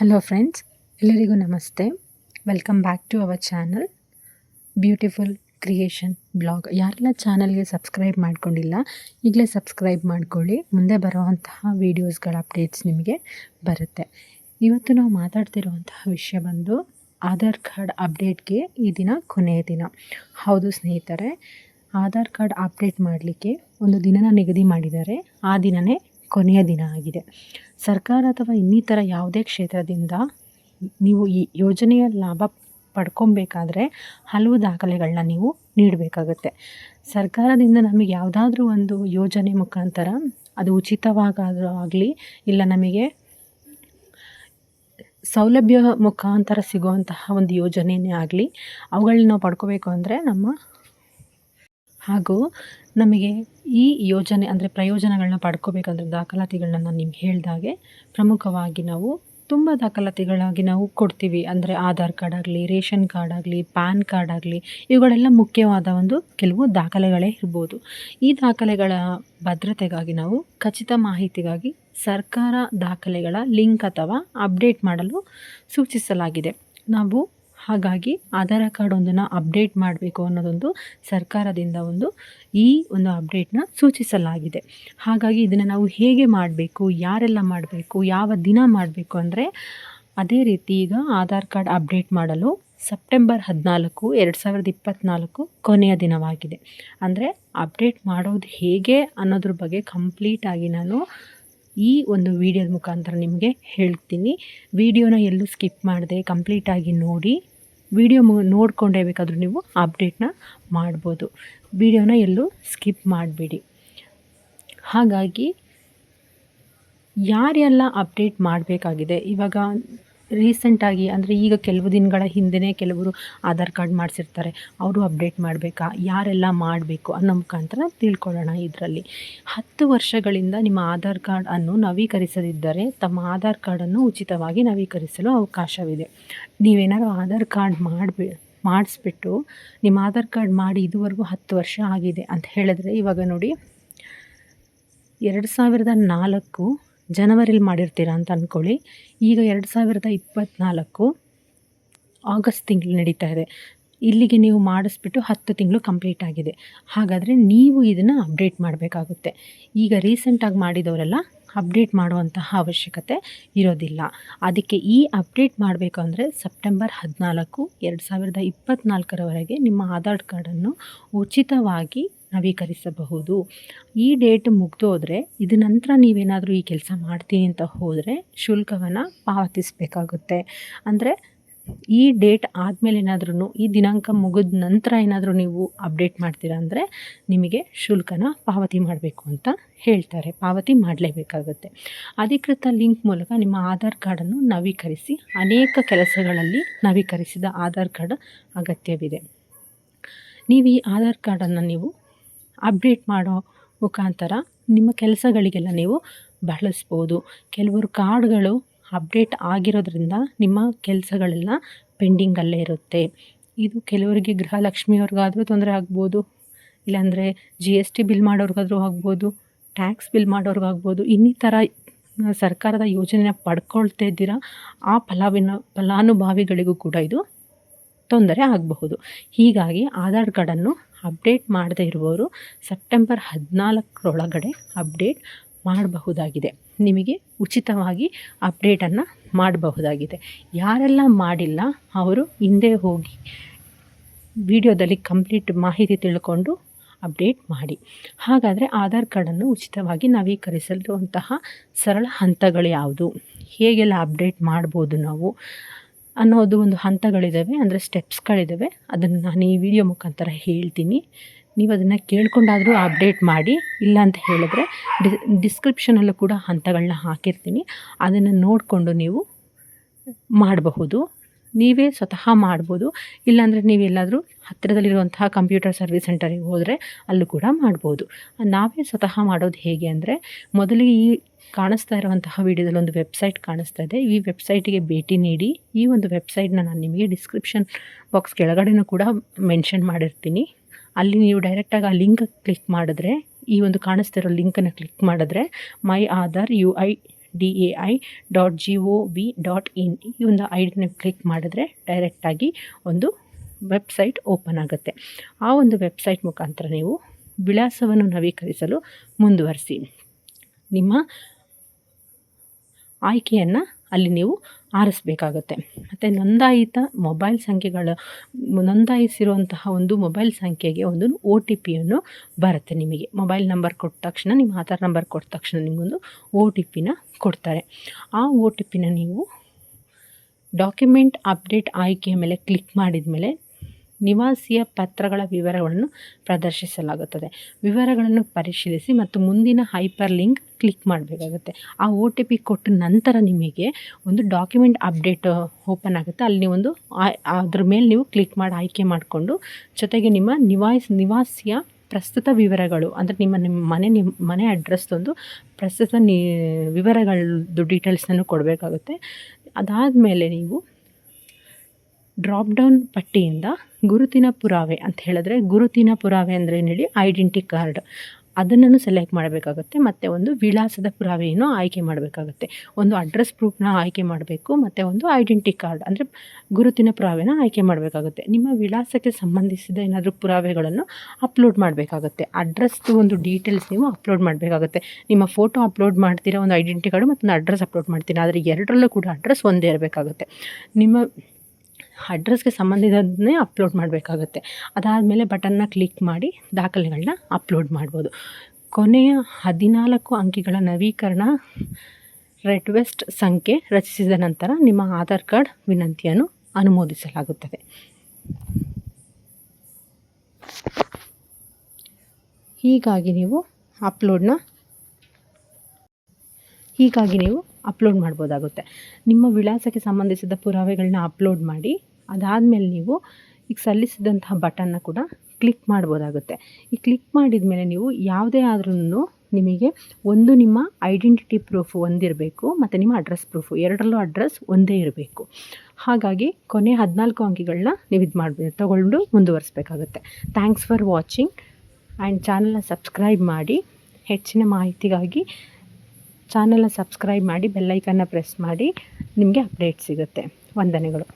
Hello friends ಎಲ್ಲರಿಗೂ ನಮಸ್ತೆ. Welcome back to our channel beautiful creation blog ಯಾರೆಲ್ಲ ಚಾನಲ್ಗೆ ಸಬ್ಸ್ಕ್ರೈಬ್ ಮಾಡ್ಕೊಂಡಿಲ್ಲ, ಈಗಲೇ ಸಬ್ಸ್ಕ್ರೈಬ್ ಮಾಡ್ಕೊಳ್ಳಿ. ಮುಂದೆ ಬರುವಂತಹ ವೀಡಿಯೋಸ್ಗಳ ಅಪ್ಡೇಟ್ಸ್ ನಿಮಗೆ ಬರುತ್ತೆ. ಇವತ್ತು ನಾವು ಮಾತಾಡ್ತಿರುವಂತಹ ವಿಷಯ ಬಂದು ಆಧಾರ್ ಕಾರ್ಡ್ ಅಪ್ಡೇಟ್ಗೆ ಈ ದಿನ ಕೊನೆಯ ದಿನ. ಹೌದು ಸ್ನೇಹಿತರೆ ಆಧಾರ್ ಕಾರ್ಡ್ ಅಪ್ಡೇಟ್ ಮಾಡಲಿಕ್ಕೆ ಒಂದು ದಿನನ ನಿಗದಿ ಮಾಡಿದ್ದಾರೆ. ಆ ದಿನವೇ ಕೊನೆಯ ದಿನ ಆಗಿದೆ. ಸರ್ಕಾರ ಅಥವಾ ಇನ್ನಿತರ ಯಾವುದೇ ಕ್ಷೇತ್ರದಿಂದ ನೀವು ಈ ಯೋಜನೆಯ ಲಾಭ ಪಡ್ಕೊಬೇಕಾದ್ರೆ ಹಲವು ದಾಖಲೆಗಳನ್ನ ನೀವು ನೀಡಬೇಕಾಗುತ್ತೆ. ಸರ್ಕಾರದಿಂದ ನಮಗೆ ಯಾವುದಾದ್ರೂ ಒಂದು ಯೋಜನೆ ಮುಖಾಂತರ ಅದು ಉಚಿತವಾಗಾದರೂ ಆಗಲಿ ಇಲ್ಲ ನಮಗೆ ಸೌಲಭ್ಯ ಮುಖಾಂತರ ಸಿಗುವಂತಹ ಒಂದು ಯೋಜನೆಯೇ ಆಗಲಿ ಅವುಗಳನ್ನ ನಾವು ಪಡ್ಕೋಬೇಕು ಅಂದರೆ ನಮ್ಮ ಹಾಗೂ ನಮಗೆ ಈ ಯೋಜನೆ ಅಂದರೆ ಪ್ರಯೋಜನಗಳನ್ನ ಪಡ್ಕೋಬೇಕಂದ್ರೆ ದಾಖಲಾತಿಗಳನ್ನ ನಾನು ನಿಮ್ಗೆ ಹೇಳಿದಾಗೆ ಪ್ರಮುಖವಾಗಿ ನಾವು ತುಂಬ ದಾಖಲಾತಿಗಳಾಗಿ ನಾವು ಕೊಡ್ತೀವಿ. ಅಂದರೆ ಆಧಾರ್ ಕಾರ್ಡ್ ಆಗಲಿ, ರೇಷನ್ ಕಾರ್ಡ್ ಆಗಲಿ, ಪ್ಯಾನ್ ಕಾರ್ಡ್ ಆಗಲಿ ಇವುಗಳೆಲ್ಲ ಮುಖ್ಯವಾದ ಒಂದು ಕೆಲವು ದಾಖಲೆಗಳೇ ಇರ್ಬೋದು. ಈ ದಾಖಲೆಗಳ ಭದ್ರತೆಗಾಗಿ ನಾವು ಖಚಿತ ಮಾಹಿತಿಗಾಗಿ ಸರ್ಕಾರ ದಾಖಲೆಗಳ ಲಿಂಕ್ ಅಥವಾ ಅಪ್ಡೇಟ್ ಮಾಡಲು ಸೂಚಿಸಲಾಗಿದೆ. ನಾವು ಹಾಗಾಗಿ ಆಧಾರ ಕಾರ್ಡ್ ಒಂದನ್ನು ಅಪ್ಡೇಟ್ ಮಾಡಬೇಕು ಅನ್ನೋದೊಂದು ಸರ್ಕಾರದಿಂದ ಒಂದು ಈ ಒಂದು ಅಪ್ಡೇಟ್ನ ಸೂಚಿಸಲಾಗಿದೆ. ಹಾಗಾಗಿ ಇದನ್ನು ನಾವು ಹೇಗೆ ಮಾಡಬೇಕು, ಯಾರೆಲ್ಲ ಮಾಡಬೇಕು, ಯಾವ ದಿನ ಮಾಡಬೇಕು ಅಂದರೆ ಅದೇ ರೀತಿ ಈಗ ಆಧಾರ್ ಕಾರ್ಡ್ ಅಪ್ಡೇಟ್ ಮಾಡಲು ಸೆಪ್ಟೆಂಬರ್ ಹದಿನಾಲ್ಕು, ಎರಡು ಸಾವಿರದ ಇಪ್ಪತ್ತ್ನಾಲ್ಕು ಕೊನೆಯ ದಿನವಾಗಿದೆ. ಅಂದರೆ ಅಪ್ಡೇಟ್ ಮಾಡೋದು ಹೇಗೆ ಅನ್ನೋದ್ರ ಬಗ್ಗೆ ಕಂಪ್ಲೀಟಾಗಿ ನಾನು ಈ ಒಂದು ವಿಡಿಯೋದ ಮುಖಾಂತರ ನಿಮಗೆ ಹೇಳ್ತೀನಿ. ವಿಡಿಯೋನ ಎಲ್ಲೂ ಸ್ಕಿಪ್ ಮಾಡದೆ ಕಂಪ್ಲೀಟಾಗಿ ನೋಡಿ. ವಿಡಿಯೋ ನೋಡಿಕೊಂಡೇ ಬೇಕಾದರೂ ನೀವು ಅಪ್ಡೇಟ್ನ ಮಾಡ್ಬೋದು. ವಿಡಿಯೋನ ಎಲ್ಲೂ ಸ್ಕಿಪ್ ಮಾಡಬೇಡಿ. ಹಾಗಾಗಿ, ಯಾರೆಲ್ಲ ಅಪ್ಡೇಟ್ ಮಾಡಬೇಕಾಗಿದೆ, ಇವಾಗ ರೀಸೆಂಟಾಗಿ ಅಂದರೆ ಈಗ ಕೆಲವು ದಿನಗಳ ಹಿಂದೆಯೇ ಕೆಲವರು ಆಧಾರ್ ಕಾರ್ಡ್ ಮಾಡಿಸಿರ್ತಾರೆ. ಅವರು ಅಪ್ಡೇಟ್ ಮಾಡಬೇಕಾ? ಯಾರೆಲ್ಲ ಮಾಡಬೇಕು ಅನ್ನೋ ಮುಖಾಂತರ ತಿಳ್ಕೊಳ್ಳೋಣ ಇದರಲ್ಲಿ. ಹತ್ತು ವರ್ಷಗಳಿಂದ ನಿಮ್ಮ ಆಧಾರ್ ಕಾರ್ಡ್ ಅನ್ನು ನವೀಕರಿಸದಿದ್ದರೆ ತಮ್ಮ ಆಧಾರ್ ಕಾರ್ಡನ್ನು ಉಚಿತವಾಗಿ ನವೀಕರಿಸಲು ಅವಕಾಶವಿದೆ. ನೀವೇನಾದ್ರು ಆಧಾರ್ ಕಾರ್ಡ್ ಮಾಡಬೇ, ಮಾಡಿಸ್ಬಿಟ್ಟು ನಿಮ್ಮ ಆಧಾರ್ ಕಾರ್ಡ್ ಮಾಡಿ ಇದುವರೆಗೂ ಹತ್ತು ವರ್ಷ ಆಗಿದೆ ಅಂತ ಹೇಳಿದ್ರೆ ಇವಾಗ ನೋಡಿ, ಎರಡು ಸಾವಿರದ ನಾಲ್ಕು ಜನವರಿಲಿ ಮಾಡಿರ್ತೀರ ಅಂತ ಅಂದ್ಕೊಳ್ಳಿ ಈಗ ಎರಡು ಸಾವಿರದ ಇಪ್ಪತ್ತ್ನಾಲ್ಕು ಆಗಸ್ಟ್ ತಿಂಗಳು ನಡೀತಾ ಇದೆ. ಇಲ್ಲಿಗೆ ನೀವು ಮಾಡಿಸ್ಬಿಟ್ಟು ಹತ್ತು ತಿಂಗಳು ಕಂಪ್ಲೀಟ್ ಆಗಿದೆ. ಹಾಗಾದರೆ ನೀವು ಇದನ್ನು ಅಪ್ಡೇಟ್ ಮಾಡಬೇಕಾಗುತ್ತೆ. ಈಗ ರೀಸೆಂಟಾಗಿ ಮಾಡಿದವರೆಲ್ಲ ಅಪ್ಡೇಟ್ ಮಾಡುವಂತಹ ಅವಶ್ಯಕತೆ ಇರೋದಿಲ್ಲ. ಅದಕ್ಕೆ ಈ ಅಪ್ಡೇಟ್ ಮಾಡಬೇಕು ಅಂದರೆ ಸೆಪ್ಟೆಂಬರ್ ಹದಿನಾಲ್ಕು, ಎರಡು ಸಾವಿರದ ಇಪ್ಪತ್ತ್ನಾಲ್ಕರವರೆಗೆ ನಿಮ್ಮ ಆಧಾರ್ ಕಾರ್ಡನ್ನು ಉಚಿತವಾಗಿ ನವೀಕರಿಸಬಹುದು. ಈ ಡೇಟ್ ಮುಗಿದೋದ್ರೆ ಇದು ನಂತರ ನೀವೇನಾದರೂ ಈ ಕೆಲಸ ಮಾಡ್ತೀನಿ ಅಂತ ಹೋದರೆ ಶುಲ್ಕವನ್ನು ಪಾವತಿಸಬೇಕಾಗುತ್ತೆ. ಅಂದರೆ ಈ ಡೇಟ್ ಆದಮೇಲೆ ಏನಾದ್ರೂ ಈ ದಿನಾಂಕ ಮುಗಿದ ನಂತರ ಏನಾದರೂ ನೀವು ಅಪ್ಡೇಟ್ ಮಾಡ್ತೀರಾ ಅಂದರೆ ನಿಮಗೆ ಶುಲ್ಕನ ಪಾವತಿ ಮಾಡಬೇಕು ಅಂತ ಹೇಳ್ತಾರೆ. ಪಾವತಿ ಮಾಡಲೇಬೇಕಾಗುತ್ತೆ. ಅಧಿಕೃತ ಲಿಂಕ್ ಮೂಲಕ ನಿಮ್ಮ ಆಧಾರ್ ಕಾರ್ಡನ್ನು ನವೀಕರಿಸಿ, ಅನೇಕ ಕೆಲಸಗಳಲ್ಲಿ ನವೀಕರಿಸಿದ ಆಧಾರ್ ಕಾರ್ಡ್ ಅಗತ್ಯವಿದೆ. ನೀವು ಈ ಆಧಾರ್ ಕಾರ್ಡನ್ನು ನೀವು ಅಪ್ಡೇಟ್ ಮಾಡೋ ಮುಖಾಂತರ ನಿಮ್ಮ ಕೆಲಸಗಳಿಗೆಲ್ಲ ನೀವು ಬಳಸ್ಬೋದು. ಕೆಲವರು ಕಾರ್ಡ್ಗಳು ಅಪ್ಡೇಟ್ ಆಗಿರೋದ್ರಿಂದ ನಿಮ್ಮ ಕೆಲಸಗಳೆಲ್ಲ ಪೆಂಡಿಂಗಲ್ಲೇ ಇರುತ್ತೆ. ಇದು ಕೆಲವರಿಗೆ ಗೃಹಲಕ್ಷ್ಮಿಯವ್ರಿಗಾದರೂ ತೊಂದರೆ ಆಗ್ಬೋದು, ಇಲ್ಲಾಂದರೆ ಜಿ ಎಸ್ ಟಿ ಬಿಲ್ ಮಾಡೋರಿಗಾದ್ರೂ ಆಗ್ಬೋದು, ಟ್ಯಾಕ್ಸ್ ಬಿಲ್ ಮಾಡೋರಿಗಾಗ್ಬೋದು, ಇನ್ನಿತರ ಸರ್ಕಾರದ ಯೋಜನೆನ ಪಡ್ಕೊಳ್ತಾ ಇದ್ದೀರಾ, ಆ ಫಲಾವಿನ ಫಲಾನುಭವಿಗಳಿಗೂ ಕೂಡ ಇದು ತೊಂದರೆ ಆಗಬಹುದು. ಹೀಗಾಗಿ ಆಧಾರ್ ಕಾರ್ಡನ್ನು ಅಪ್ಡೇಟ್ ಮಾಡದೇ ಇರುವವರು ಸೆಪ್ಟೆಂಬರ್ ಹದಿನಾಲ್ಕರೊಳಗಡೆ ಅಪ್ಡೇಟ್ ಮಾಡಬಹುದಾಗಿದೆ. ನಿಮಗೆ ಉಚಿತವಾಗಿ ಅಪ್ಡೇಟನ್ನು ಮಾಡಬಹುದಾಗಿದೆ. ಯಾರೆಲ್ಲ ಮಾಡಿಲ್ಲ, ಅವರು ಹಿಂದೆ ಹೋಗಿ ವಿಡಿಯೋದಲ್ಲಿ ಕಂಪ್ಲೀಟ್ ಮಾಹಿತಿ ತಿಳ್ಕೊಂಡು ಅಪ್ಡೇಟ್ ಮಾಡಿ. ಹಾಗಾದರೆ ಆಧಾರ್ ಕಾರ್ಡನ್ನು ಉಚಿತವಾಗಿ ನವೀಕರಿಸಲಿರುವಂತಹ ಸರಳ ಹಂತಗಳು ಯಾವುದು? ಹೇಗೆಲ್ಲ ಅಪ್ಡೇಟ್ ಮಾಡ್ಬೋದು ನಾವು? ಅನ್ನೋದು ಒಂದು ಹಂತಗಳಿದ್ದಾವೆ ಅಂದರೆ ಸ್ಟೆಪ್ಸ್ಗಳಿದ್ದಾವೆ ಅದನ್ನು ನಾನು ಈ ವಿಡಿಯೋ ಮುಖಾಂತರ ಹೇಳ್ತೀನಿ. ನೀವು ಅದನ್ನು ಕೇಳ್ಕೊಂಡಾದರೂ ಅಪ್ಡೇಟ್ ಮಾಡಿ ಇಲ್ಲ ಅಂತ ಹೇಳಿದ್ರೆ ಡಿಸ್ಕ್ರಿಪ್ಷನಲ್ಲೂ ಕೂಡ ಹಂತಗಳನ್ನ ಹಾಕಿರ್ತೀನಿ. ಅದನ್ನು ನೋಡಿಕೊಂಡು ನೀವು ಮಾಡಬಹುದು. ನೀವೇ ಸ್ವತಃ ಮಾಡ್ಬೋದು. ಇಲ್ಲಾಂದರೆ ನೀವೆಲ್ಲಾದರೂ ಹತ್ತಿರದಲ್ಲಿರುವಂತಹ ಕಂಪ್ಯೂಟರ್ ಸರ್ವಿಸ್ ಸೆಂಟರಿಗೆ ಹೋದರೆ ಅಲ್ಲೂ ಕೂಡ ಮಾಡ್ಬೋದು. ನಾವೇ ಸ್ವತಃ ಮಾಡೋದು ಹೇಗೆ ಅಂದರೆ ಮೊದಲಿಗೆ ಈ ಕಾಣಿಸ್ತಾ ಇರುವಂತಹ ವಿಡಿಯೋದಲ್ಲಿ ಒಂದು ವೆಬ್ಸೈಟ್ ಕಾಣಿಸ್ತಾ ಇದೆ. ಈ ವೆಬ್ಸೈಟಿಗೆ ಭೇಟಿ ನೀಡಿ ಈ ಒಂದು ವೆಬ್ಸೈಟ್ನ ನಾನು ನಿಮಗೆ ಡಿಸ್ಕ್ರಿಪ್ಷನ್ ಬಾಕ್ಸ್ ಕೆಳಗಡೆನೂ ಕೂಡ ಮೆನ್ಷನ್ ಮಾಡಿರ್ತೀನಿ. ಅಲ್ಲಿ ನೀವು ಡೈರೆಕ್ಟಾಗಿ ಆ ಲಿಂಕ್ ಕ್ಲಿಕ್ ಮಾಡಿದ್ರೆ ಈ ಒಂದು ಕಾಣಿಸ್ತಿರೋ ಲಿಂಕನ್ನು ಕ್ಲಿಕ್ ಮಾಡಿದ್ರೆ my Aadhaar U I D A I dot G O V dot in ಈ ಒಂದು ಐ ಡಿನ ಕ್ಲಿಕ್ ಮಾಡಿದ್ರೆ ಡೈರೆಕ್ಟಾಗಿ ಒಂದು ವೆಬ್ಸೈಟ್ ಓಪನ್ ಆಗುತ್ತೆ. ಆ ಒಂದು ವೆಬ್ಸೈಟ್ ಮುಖಾಂತರ ನೀವು ವಿಳಾಸವನ್ನು ನವೀಕರಿಸಲು ಮುಂದುವರಿಸಿ. ನಿಮ್ಮ ಆಯ್ಕೆಯನ್ನು ಅಲ್ಲಿ ನೀವು ಆರಿಸ್ಬೇಕಾಗುತ್ತೆ. ಮತ್ತು ನೋಂದಾಯಿತ ಮೊಬೈಲ್ ಸಂಖ್ಯೆಗಳ, ನೋಂದಾಯಿಸಿರುವಂತಹ ಒಂದು ಮೊಬೈಲ್ ಸಂಖ್ಯೆಗೆ ಒಂದು ಒ ಟಿ ಪಿಯನ್ನು ಬರುತ್ತೆ ನಿಮಗೆ. ಮೊಬೈಲ್ ನಂಬರ್ ಕೊಟ್ಟ ತಕ್ಷಣ, ನಿಮ್ಮ ಆಧಾರ್ ನಂಬರ್ ಕೊಟ್ಟ ತಕ್ಷಣ ನಿಮಗೊಂದು ಒ ಟಿ ಪಿನ ಕೊಡ್ತಾರೆ. ಆ ಒ ಟಿ ಪಿನ ನೀವು ಡಾಕ್ಯುಮೆಂಟ್ ಅಪ್ಡೇಟ್ ಆಯ್ಕೆಯ ಮೇಲೆ ಕ್ಲಿಕ್ ಮಾಡಿದ ಮೇಲೆ ನಿವಾಸಿಯ ಪತ್ರಗಳ ವಿವರಗಳನ್ನು ಪ್ರದರ್ಶಿಸಲಾಗುತ್ತದೆ. ವಿವರಗಳನ್ನು ಪರಿಶೀಲಿಸಿ ಮತ್ತು ಮುಂದಿನ ಹೈಪರ್ ಲಿಂಕ್ ಕ್ಲಿಕ್ ಮಾಡಬೇಕಾಗುತ್ತೆ. ಆ ಒ ಟಿ ಪಿ ಕೊಟ್ಟ ನಂತರ ನಿಮಗೆ ಒಂದು ಡಾಕ್ಯುಮೆಂಟ್ ಅಪ್ಡೇಟ್ ಓಪನ್ ಆಗುತ್ತೆ. ಅಲ್ಲಿ ನೀವೊಂದು ಅದ್ರ ಮೇಲೆ ನೀವು ಕ್ಲಿಕ್ ಮಾಡಿ, ಆಯ್ಕೆ ಮಾಡಿಕೊಂಡು ಜೊತೆಗೆ ನಿಮ್ಮ ನಿವಾಸ್, ನಿವಾಸಿಯ ಪ್ರಸ್ತುತ ವಿವರಗಳು, ಅಂದರೆ ನಿಮ್ಮ ನಿಮ್ಮ ಮನೆ ನಿಮ್ಮ ಮನೆ ಅಡ್ರೆಸ್ದೊಂದು ಪ್ರಸ್ತುತ ನೀ, ವಿವರಗಳದ್ದು ಡೀಟೇಲ್ಸನ್ನು ಕೊಡಬೇಕಾಗುತ್ತೆ. ಅದಾದಮೇಲೆ ನೀವು ಡ್ರಾಪ್ ಡೌನ್ ಪಟ್ಟಿಯಿಂದ ಗುರುತಿನ ಪುರಾವೆ ಅಂತ ಹೇಳಿದ್ರೆ ಗುರುತಿನ ಪುರಾವೆ ಅಂದರೆ ಏನು ಹೇಳಿ ಐಡೆಂಟಿ ಕಾರ್ಡ್ ಅದನ್ನು ಸೆಲೆಕ್ಟ್ ಮಾಡಬೇಕಾಗುತ್ತೆ, ಮತ್ತು ಒಂದು ವಿಳಾಸದ ಪುರಾವೆಯನ್ನು ಆಯ್ಕೆ ಮಾಡಬೇಕಾಗುತ್ತೆ. ಒಂದು ಅಡ್ರೆಸ್ ಪ್ರೂಫ್ನ ಆಯ್ಕೆ ಮಾಡಬೇಕು, ಮತ್ತು ಒಂದು ಐಡೆಂಟಿ ಕಾರ್ಡ್ ಅಂದರೆ ಗುರುತಿನ ಪುರಾವೆನ ಆಯ್ಕೆ ಮಾಡಬೇಕಾಗುತ್ತೆ. ನಿಮ್ಮ ವಿಳಾಸಕ್ಕೆ ಸಂಬಂಧಿಸಿದ ಏನಾದರೂ ಪುರಾವೆಗಳನ್ನು ಅಪ್ಲೋಡ್ ಮಾಡಬೇಕಾಗುತ್ತೆ. ಅಡ್ರೆಸ್ದು ಒಂದು ಡೀಟೇಲ್ಸ್ ನೀವು ಅಪ್ಲೋಡ್ ಮಾಡಬೇಕಾಗುತ್ತೆ. ನಿಮ್ಮ ಫೋಟೋ ಅಪ್ಲೋಡ್ ಮಾಡ್ತೀರಾ, ಒಂದು ಐಡೆಂಟಿ ಕಾರ್ಡು ಮತ್ತೊಂದು ಅಡ್ರೆಸ್ ಅಪ್ಲೋಡ್ ಮಾಡ್ತೀರಾ, ಆದರೆ ಎರಡರಲ್ಲೂ ಕೂಡ ಅಡ್ರೆಸ್ ಒಂದೇ ಇರಬೇಕಾಗುತ್ತೆ. ನಿಮ್ಮ ಅಡ್ರೆಸ್ಗೆ ಸಂಬಂಧಿಸಿದನ್ನೇ ಅಪ್ಲೋಡ್ ಮಾಡಬೇಕಾಗುತ್ತೆ. ಅದಾದಮೇಲೆ ಬಟನ್ನ ಕ್ಲಿಕ್ ಮಾಡಿ ದಾಖಲೆಗಳನ್ನ ಅಪ್ಲೋಡ್ ಮಾಡ್ಬೋದು. ಕೊನೆಯ ಹದಿನಾಲ್ಕು ಅಂಕಿಗಳ ನವೀಕರಣ ರೆಡ್ವೆಸ್ಟ್ ಸಂಖ್ಯೆ ರಚಿಸಿದ ನಂತರ ನಿಮ್ಮ ಆಧಾರ್ ಕಾರ್ಡ್ ವಿನಂತಿಯನ್ನು ಅನುಮೋದಿಸಲಾಗುತ್ತದೆ. ಹೀಗಾಗಿ ನೀವು ಅಪ್ಲೋಡ್ನ ಹೀಗಾಗಿ ನೀವು ಅಪ್ಲೋಡ್ ಮಾಡ್ಬೋದಾಗುತ್ತೆ. ನಿಮ್ಮ ವಿಳಾಸಕ್ಕೆ ಸಂಬಂಧಿಸಿದ ಪುರಾವೆಗಳನ್ನ ಅಪ್ಲೋಡ್ ಮಾಡಿ, ಅದಾದಮೇಲೆ ನೀವು ಈಗ ಸಲ್ಲಿಸಿದಂತಹ ಬಟನ್ನ ಕೂಡ ಕ್ಲಿಕ್ ಮಾಡ್ಬೋದಾಗುತ್ತೆ. ಈ ಕ್ಲಿಕ್ ಮಾಡಿದ ಮೇಲೆ ನೀವು ಯಾವುದೇ ಆದ್ರೂ ನಿಮಗೆ ಒಂದು ನಿಮ್ಮ ಐಡೆಂಟಿಟಿ ಪ್ರೂಫ್ ಒಂದಿರಬೇಕು, ಮತ್ತು ನಿಮ್ಮ ಅಡ್ರೆಸ್ ಪ್ರೂಫು ಎರಡರಲ್ಲೂ ಅಡ್ರೆಸ್ ಒಂದೇ ಇರಬೇಕು. ಹಾಗಾಗಿ ಕೊನೆ ಹದಿನಾಲ್ಕು ಅಂಕಿಗಳನ್ನ ನೀವು ಇದು ಮಾಡಬೇಕು ತೊಗೊಂಡು ಮುಂದುವರಿಸಬೇಕಾಗುತ್ತೆ. ಥ್ಯಾಂಕ್ಸ್ ಫಾರ್ ವಾಚಿಂಗ್ ಆ್ಯಂಡ್ ಚಾನಲ್ನ ಸಬ್ಸ್ಕ್ರೈಬ್ ಮಾಡಿ ಹೆಚ್ಚಿನ ಮಾಹಿತಿಗಾಗಿ ಚಾನಲ್ನ ಸಬ್ಸ್ಕ್ರೈಬ್ ಮಾಡಿ ಬೆಲ್ಲೈಕನ್ನ ಪ್ರೆಸ್ ಮಾಡಿ ನಿಮಗೆ ಅಪ್ಡೇಟ್ ಸಿಗುತ್ತೆ. ವಂದನೆಗಳು.